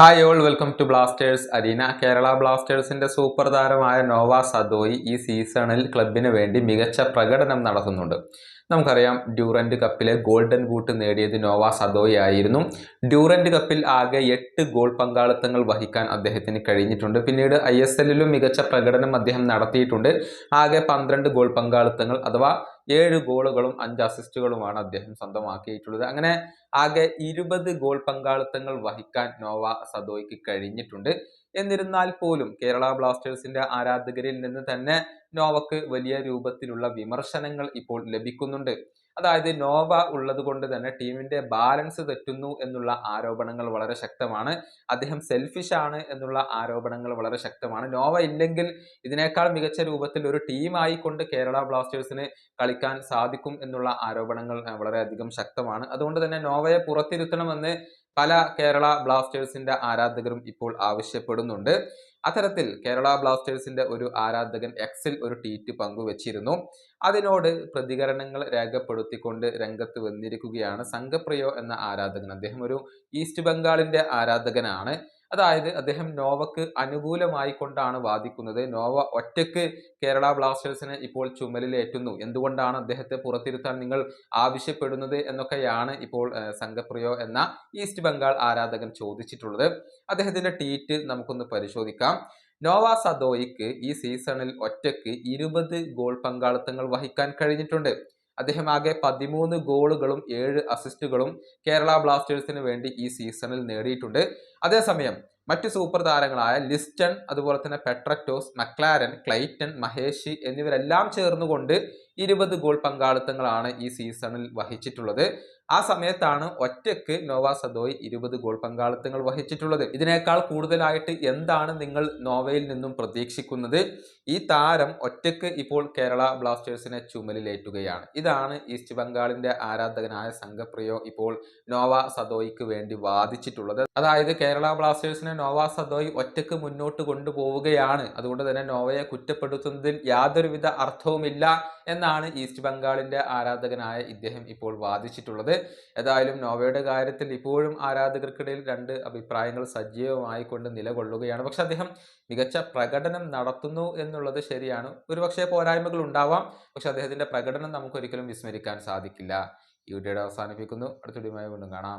Hi all welcome to Blasters arena Kerala ബ്ലാസ്റ്റേഴ്സിന്റെ super താരമായ Nova സദോയി ഈ സീസണിൽ ക്ലബിന് വേണ്ടി മികച്ച പ്രകടനം നടത്തുന്നുണ്ട്. നമുക്കറിയാം ഡ്യൂറന്റ് കപ്പിലെ ഗോൾഡൻ ബൂട്ട് നേടിയത് നോവ സദോയി ആയിരുന്നു. ഡ്യൂറന്റ് കപ്പിൽ ആകെ എട്ട് ഗോൾ പങ്കാളിത്തങ്ങൾ വഹിക്കാൻ അദ്ദേഹത്തിന് കഴിഞ്ഞിട്ടുണ്ട്. പിന്നീട് ഐ എസ് എല്ലിലും മികച്ച പ്രകടനം അദ്ദേഹം നടത്തിയിട്ടുണ്ട്. ആകെ പന്ത്രണ്ട് ഗോൾ പങ്കാളിത്തങ്ങൾ അഥവാ ഏഴ് ഗോളുകളും അഞ്ച് അസിസ്റ്റുകളുമാണ് അദ്ദേഹം സ്വന്തമാക്കിയിട്ടുള്ളത്. അങ്ങനെ ആകെ ഇരുപത് ഗോൾ പങ്കാളിത്തങ്ങൾ വഹിക്കാൻ നോവ സദോയ്ക്ക് കഴിഞ്ഞിട്ടുണ്ട്. എന്നിരുന്നാൽ പോലും കേരള ബ്ലാസ്റ്റേഴ്സിന്റെ ആരാധകരിൽ നിന്ന് തന്നെ നോവക്ക് വലിയ രൂപത്തിലുള്ള വിമർശനങ്ങൾ ഇപ്പോൾ ലഭിക്കുന്നുണ്ട്. അതായത് നോവ ഉള്ളത് കൊണ്ട് തന്നെ ടീമിന്റെ ബാലൻസ് തെറ്റുന്നു എന്നുള്ള ആരോപണങ്ങൾ വളരെ ശക്തമാണ്. അദ്ദേഹം സെൽഫിഷ് ആണ് എന്നുള്ള ആരോപണങ്ങൾ വളരെ ശക്തമാണ്. നോവ ഇല്ലെങ്കിൽ ഇതിനേക്കാൾ മികച്ച രൂപത്തിൽ ഒരു ടീമായി കൊണ്ട് കേരള ബ്ലാസ്റ്റേഴ്സിന് കളിക്കാൻ സാധിക്കും എന്നുള്ള ആരോപണങ്ങൾ വളരെ വളരെയധികം ശക്തമാണ്. അതുകൊണ്ട് തന്നെ നോവയെ പുറത്തിരുത്തണമെന്ന് പല കേരള ബ്ലാസ്റ്റേഴ്സിന്റെ ആരാധകരും ഇപ്പോൾ ആവശ്യപ്പെടുന്നുണ്ട്. അത്തരത്തിൽ കേരള ബ്ലാസ്റ്റേഴ്സിന്റെ ഒരു ആരാധകൻ എക്സിൽ ഒരു ട്വീറ്റ് പങ്കുവച്ചിരുന്നു. അതിനോട് പ്രതികരണങ്ങൾ രേഖപ്പെടുത്തിക്കൊണ്ട് രംഗത്ത് വന്നിരിക്കുകയാണ് സംഘപ്രിയോ എന്ന ആരാധകൻ. അദ്ദേഹം ഒരു ഈസ്റ്റ് ബംഗാളിന്റെ ആരാധകനാണ്. അതായത് അദ്ദേഹം നോവക്ക് അനുകൂലമായി കൊണ്ടാണ് വാദിക്കുന്നത്. നോവ ഒറ്റയ്ക്ക് കേരള ബ്ലാസ്റ്റേഴ്സിനെ ഇപ്പോൾ ചുമലിലേറ്റുന്നു എന്തുകൊണ്ടാണ് അദ്ദേഹത്തെ പുറത്തിരുത്താൻ നിങ്ങൾ ആവശ്യപ്പെടുന്നത് എന്നൊക്കെയാണ് ഇപ്പോൾ സംഘപ്രിയോ എന്ന ഈസ്റ്റ് ബംഗാൾ ആരാധകൻ ചോദിച്ചിട്ടുള്ളത്. അദ്ദേഹത്തിന്റെ ട്വീറ്റ് നമുക്കൊന്ന് പരിശോധിക്കാം. നോവ സദോയിക്ക് ഈ സീസണിൽ ഒറ്റയ്ക്ക് ഇരുപത് ഗോൾ പങ്കാളിത്തങ്ങൾ വഹിക്കാൻ കഴിഞ്ഞിട്ടുണ്ട്. അദ്ദേഹം ആകെ പതിമൂന്ന് ഗോളുകളും ഏഴ് അസിസ്റ്റുകളും കേരള ബ്ലാസ്റ്റേഴ്സിന് വേണ്ടി ഈ സീസണിൽ നേടിയിട്ടുണ്ട്. അതേസമയം മറ്റ് സൂപ്പർ താരങ്ങളായ ലിസ്റ്റൺ അതുപോലെ തന്നെ പെട്രക്ടോസ് മക്ലാരൻ ക്ലൈറ്റൺ മഹേഷി എന്നിവരെല്ലാം ചേർന്നുകൊണ്ട് ഇരുപത് ഗോൾ പങ്കാളിത്തങ്ങളാണ് ഈ സീസണിൽ വഹിച്ചിട്ടുള്ളത്. ആ സമയത്താണ് ഒറ്റയ്ക്ക് നോവ സദോയ് ഇരുപത് ഗോൾ പങ്കാളിത്തങ്ങൾ വഹിച്ചിട്ടുള്ളത്. ഇതിനേക്കാൾ കൂടുതലായിട്ട് എന്താണ് നിങ്ങൾ നോവയിൽ നിന്നും പ്രതീക്ഷിക്കുന്നത്? ഈ താരം ഒറ്റയ്ക്ക് ഇപ്പോൾ കേരള ബ്ലാസ്റ്റേഴ്സിനെ ചുമലിലേറ്റുകയാണ്. ഇതാണ് ഈസ്റ്റ് ബംഗാളിന്റെ ആരാധകനായ സംഘപ്രിയോ ഇപ്പോൾ നോവ സദോയ്ക്ക് വേണ്ടി വാദിച്ചിട്ടുള്ളത്. അതായത് കേരള ബ്ലാസ്റ്റേഴ്സിനെ നോവ സദോയ് ഒറ്റയ്ക്ക് മുന്നോട്ട് കൊണ്ടുപോവുകയാണ്. അതുകൊണ്ട് തന്നെ നോവയെ കുറ്റപ്പെടുത്തുന്നതിൽ യാതൊരുവിധ അർത്ഥവുമില്ല എന്നാണ് ഈസ്റ്റ് ബംഗാളിന്റെ ആരാധകനായ ഇദ്ദേഹം ഇപ്പോൾ വാദിച്ചിട്ടുള്ളത്. ഏതായാലും നോവയുടെ കാര്യത്തിൽ ഇപ്പോഴും ആരാധകർക്കിടയിൽ രണ്ട് അഭിപ്രായങ്ങൾ സജീവമായിക്കൊണ്ട് നിലകൊള്ളുകയാണ്. പക്ഷെ അദ്ദേഹം മികച്ച പ്രകടനം നടത്തുന്നു എന്നുള്ളത് ശരിയാണ്. ഒരുപക്ഷെ പോരായ്മകൾ ഉണ്ടാവാം പക്ഷെ അദ്ദേഹത്തിന്റെ പ്രകടനം നമുക്കൊരിക്കലും വിസ്മരിക്കാൻ സാധിക്കില്ല. ഈ വീഡിയോയുടെ അവസാനിപ്പിക്കുന്നു. അടുത്ത വീഡിയോയുമായി വീണ്ടും കാണാം.